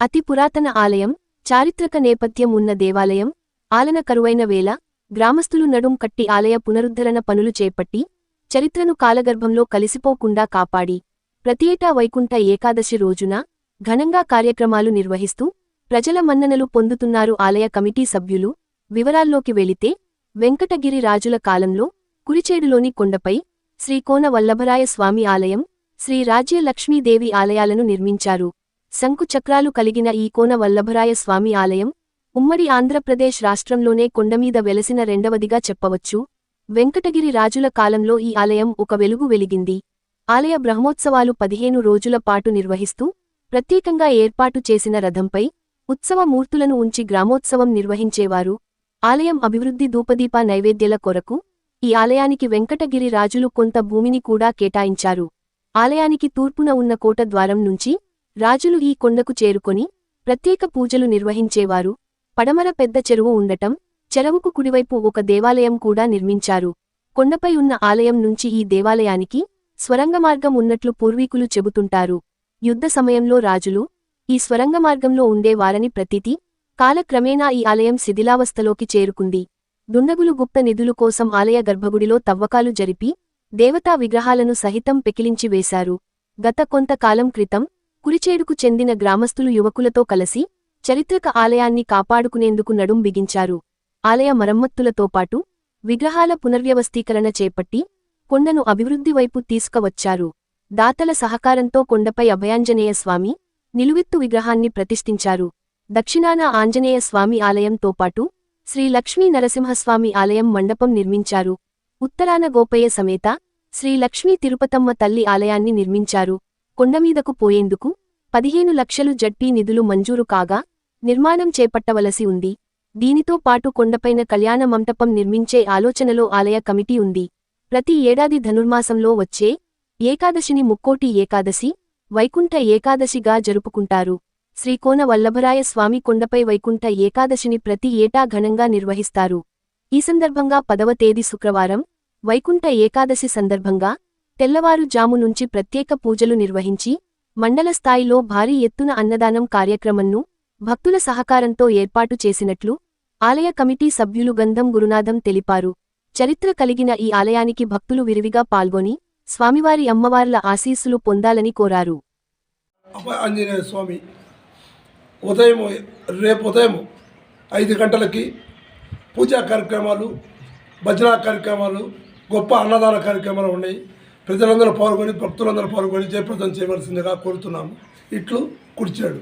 అతి పురాతన ఆలయం చారిత్రక నేపథ్యం ఉన్న దేవాలయం ఆలన కరువైన వేళ గ్రామస్తులు నడుం కట్టి ఆలయ పునరుద్ధరణ పనులు చేపట్టి చరిత్రను కాలగర్భంలో కలిసిపోకుండా కాపాడి ప్రతి ఏటా వైకుంఠ ఏకాదశి రోజున ఘనంగా కార్యక్రమాలు నిర్వహిస్తూ ప్రజల మన్ననలు పొందుతున్నారు ఆలయ కమిటీ సభ్యులు వివరాల్లోకి వెళితే వెంకటగిరి రాజుల కాలంలో కురిచేడులోని కొండపై శ్రీకోన వల్లభరాయ స్వామి ఆలయం శ్రీ రాజ్య లక్ష్మీదేవి ఆలయాలను నిర్మించారు. శంకుచక్రాలు కలిగిన ఈ కోన వల్లభరాయ స్వామి ఆలయం ఉమ్మడి ఆంధ్రప్రదేశ్ రాష్ట్రంలోనే కొండమీద వెలసిన రెండవదిగా చెప్పవచ్చు. వెంకటగిరి రాజుల కాలంలో ఈ ఆలయం ఒక వెలుగు వెలిగింది. ఆలయ బ్రహ్మోత్సవాలు పదిహేను రోజుల పాటు నిర్వహిస్తూ ప్రత్యేకంగా ఏర్పాటు చేసిన రథంపై ఉత్సవ మూర్తులను ఉంచి గ్రామోత్సవం నిర్వహించేవారు. ఆలయం అభివృద్ధి ధూపదీప నైవేద్యల కొరకు ఈ ఆలయానికి వెంకటగిరి రాజులు కొంత భూమిని కూడా కేటాయించారు. ఆలయానికి తూర్పున ఉన్న కోట ద్వారం నుంచి రాజులు ఈ కొండకు చేరుకొని ప్రత్యేక పూజలు నిర్వహించేవారు. పడమర పెద్ద చెరువు ఉండటం చెరువుకు కుడివైపు ఒక దేవాలయం కూడా నిర్మించారు. కొండపై ఉన్న ఆలయం నుంచి ఈ దేవాలయానికి స్వరంగమార్గం ఉన్నట్లు పూర్వీకులు చెబుతుంటారు. యుద్ధ సమయంలో రాజులు ఈ స్వరంగమార్గంలో ఉండేవారని ప్రతీతి కాలక్రమేణా ఈ ఆలయం శిథిలావస్థలోకి చేరుకుంది. దుండగులు గుప్త నిధులు కోసం ఆలయ గర్భగుడిలో తవ్వకాలు జరిపి దేవతా విగ్రహాలను సహితం పెకిలించి వేశారు. గత కొంతకాలం క్రితం కురిచేడుకు చెందిన గ్రామస్తులు యువకులతో కలిసి చరిత్రక ఆలయాన్ని కాపాడుకునేందుకు నడుం బిగించారు. ఆలయ మరమ్మత్తులతో పాటు విగ్రహాల పునర్వ్యవస్థీకరణ చేపట్టి కొండను అభివృద్ధి వైపు తీసుకవచ్చారు. దాతల సహకారంతో కొండపై అభయాంజనేయ స్వామి నిలువెత్తు విగ్రహాన్ని ప్రతిష్ఠించారు. దక్షిణాన ఆంజనేయ స్వామి ఆలయంతో పాటు శ్రీ లక్ష్మీ నరసింహస్వామి ఆలయం మండపం నిర్మించారు. ఉత్తరాన గోపయ్య సమేత శ్రీ లక్ష్మీ తిరుపతమ్మ తల్లి ఆలయాన్ని నిర్మించారు. కొండమీదకు పోయేందుకు పదిహేను లక్షలు జడ్పీ నిధులు మంజూరు కాగా నిర్మాణం చేపట్టవలసి ఉంది. దీనితో పాటు కొండపైన కళ్యాణ మంటపం నిర్మించే ఆలోచనలో ఆలయ కమిటీ ఉంది. ప్రతి ఏడాది ధనుర్మాసంలో వచ్చే ఏకాదశిని ముక్కోటి ఏకాదశి వైకుంఠ ఏకాదశిగా జరుపుకుంటారు. శ్రీకోన వల్లభరాయ స్వామి కొండపై వైకుంఠ ఏకాదశిని ప్రతి ఏటా ఘనంగా నిర్వహిస్తారు. ఈ సందర్భంగా పదవ తేదీ శుక్రవారం వైకుంఠ ఏకాదశి సందర్భంగా తెల్లవారుజాము నుంచి ప్రత్యేక పూజలు నిర్వహించి మండల స్థాయిలో భారీ ఎత్తున అన్నదానం కార్యక్రమంను భక్తుల సహకారంతో ఏర్పాటు చేసినట్లు ఆలయ కమిటీ సభ్యులు గంధం గురునాథం తెలిపారు. చరిత్ర కలిగిన ఈ ఆలయానికి భక్తులు విరివిగా పాల్గొని స్వామివారి అమ్మవార్ల ఆశీస్సులు పొందాలని కోరారు. ఆంజనేయ స్వామి ఉదయం రేపు ఉదయం ఐదు గంటలకి పూజా కార్యక్రమాలు భజన కార్యక్రమాలు గొప్ప అన్నదాన కార్యక్రమాలు ఉన్నాయి. ప్రజలందరూ పాల్గొని భక్తులందరూ పాల్గొని జయప్రదం చేయవలసిందిగా కోరుతున్నాము. ఇట్లు కుడిచాడు